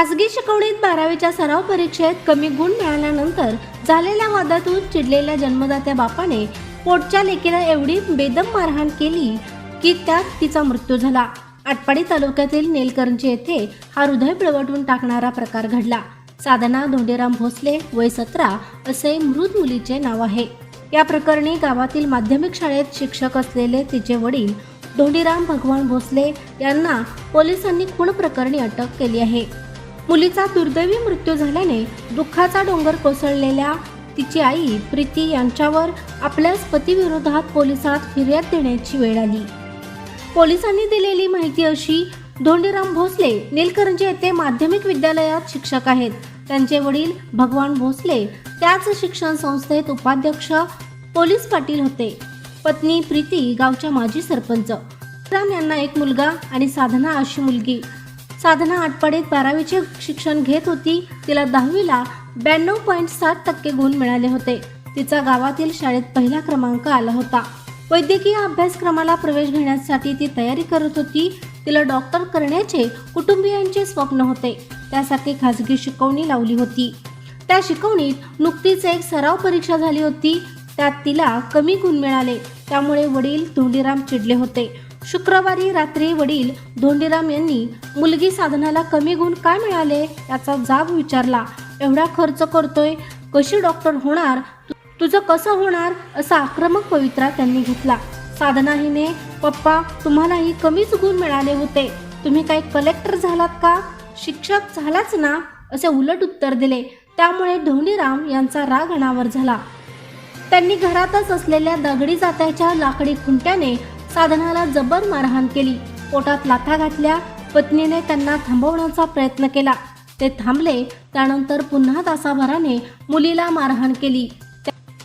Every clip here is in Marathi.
खासगी शिकवणीत बारावीच्या सराव परीक्षेत कमी गुण मिळाल्यानंतर झालेल्या वादातून चिडलेल्या जन्मदात्या बापाने पोटच्या लेकीला एवढी बेदम मारहाण केली की त्यात तिचा मृत्यू झाला. आटपाडी तालुक्यातील नेलकरंजी येथे हा हृदय पिळवटून टाकणारा प्रकार घडला. साधना धोंडीराम भोसले वय सतरा असे मृत मुलीचे नाव आहे. या प्रकरणी गावातील माध्यमिक शाळेत शिक्षक असलेले तिचे वडील धोंडीराम भगवान भोसले यांना पोलिसांनी खून प्रकरणी अटक केली आहे. मुलीचा दुर्दैवी मृत्यू झाल्याने दुःखाचा डोंगर कोसळलेल्या तिची आई प्रीती यांच्यावर आपल्याच पतीविरोधात पोलिसात फिर्याद देण्याची वेळ आली. पोलिसांनी दिलेली माहिती अशी धोंडीराम भोसले नीलकरंजी येथे माध्यमिक विद्यालयात शिक्षक आहेत. त्यांचे वडील भगवान भोसले त्याच शिक्षण संस्थेत उपाध्यक्ष पोलीस पाटील होते. पत्नी प्रीती गावच्या माजी सरपंच. राम यांना एक मुलगा आणि साधना अशी मुलगी. साधना आटपाडीत बारावीचे शिक्षण घेत होती. तिला दहावीला ब्याण्णव पॉईंट सात टक्के गुण मिळाले होते. तिचा गावातील शाळेत पहिला क्रमांक आला होता. वैद्यकीय अभ्यासक्रमाला प्रवेश घेण्यासाठी ती तयारी करत होती. तिला डॉक्टर करण्याचे कुटुंबियांचे स्वप्न होते. त्यासाठी खाजगी शिकवणी लावली होती. त्या शिकवणीत नुकतीच एक सराव परीक्षा झाली होती. त्यात तिला कमी गुण मिळाले. त्यामुळे वडील धोंडीराम चिडले होते. शुक्रवारी रात्री वडील धोंडीराम यांनी मुलगी साधनाला कमी गुण काय मिळाले याचा जाब विचारला. एवढा खर्च करतोय कशी डॉक्टर होणार? तुझं कसं होणार? असा आक्रमक पवित्रा त्यांनी घेतला. साधना हिने पप्पा तुम्हालाही कमीच गुण मिळाले होते. तुम्ही काही कलेक्टर झालात का? शिक्षक झालाच ना असे उलट उत्तर दिले. त्यामुळे धोंडीराम यांचा राग अनावर झाला. त्यांनी घरातच असलेल्या दगडी जात्याच्या लाकडी खुंट्याने साधनाला जबर मारहाण केली. पोटात लाथा घातल्या. पत्नीने त्यांना थांबवण्याचा प्रयत्न केला. ते थांबले. त्यानंतर पुन्हा तासाभराने मुलीला मारहाण केली.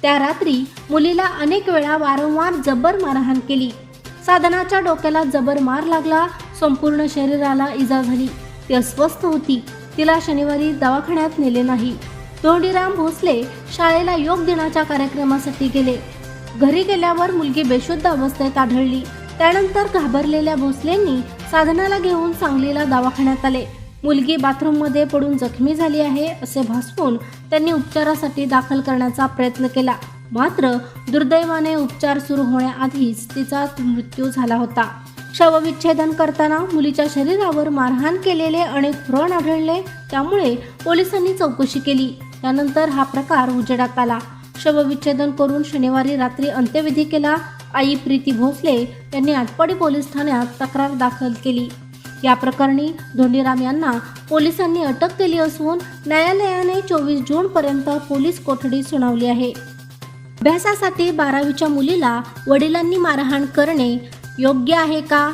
त्या- रात्री मुलीला अनेक वेळा वारंवार जबर मारहाण केली. साधनाच्या डोक्याला जबर मार लागला. संपूर्ण शरीराला इजा झाली. ती अस्वस्थ होती. तिला शनिवारी दवाखान्यात नेले नाही. धोंडीराम भोसले शाळेला योग दिनाच्या कार्यक्रमासाठी गेले. घरी गेल्यावर मुलगी बेशुद्ध अवस्थेत आढळली. त्यानंतर घाबरलेल्या भोसलेंनी साधनाला घेऊन सांगलीला दवाखान्यात आले. मुलगी बाथरूममध्ये पडून जखमी झाली आहे असे भासवून त्यांनी उपचारासाठी दाखल करण्याचा प्रयत्न केला. मात्र दुर्दैवाने उपचार सुरू होण्याआधीच तिचा मृत्यू झाला होता. शवविच्छेदन करताना मुलीच्या शरीरावर मारहाण केलेले अनेक व्रण आढळले त्यामुळे पोलिसांनी चौकशी केली. त्यानंतर हा प्रकार उजेडात आला. शवविच्छेदन करून शनिवारी रात्री अंत्यविधी केला आई प्रीती भोसले यांनी आटपाडी पोलीस ठाण्यात तक्रार दाखल केली. या प्रकरणी धोंडीराम यांना पोलिसांनी अटक केली असून न्यायालयाने चोवीस जून पर्यंत पोलीस कोठडी सुनावली आहे. अभ्यासासाठी बारावीच्या मुलीला वडिलांनी मारहाण करणे योग्य आहे का?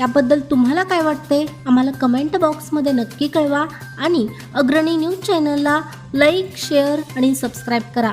याबद्दल तुम्हाला काय वाटते? आम्हाला कमेंट बॉक्समध्ये नक्की कळवा आणि अग्रणी न्यूज चॅनलला लाईक शेअर आणि सबस्क्राईब करा.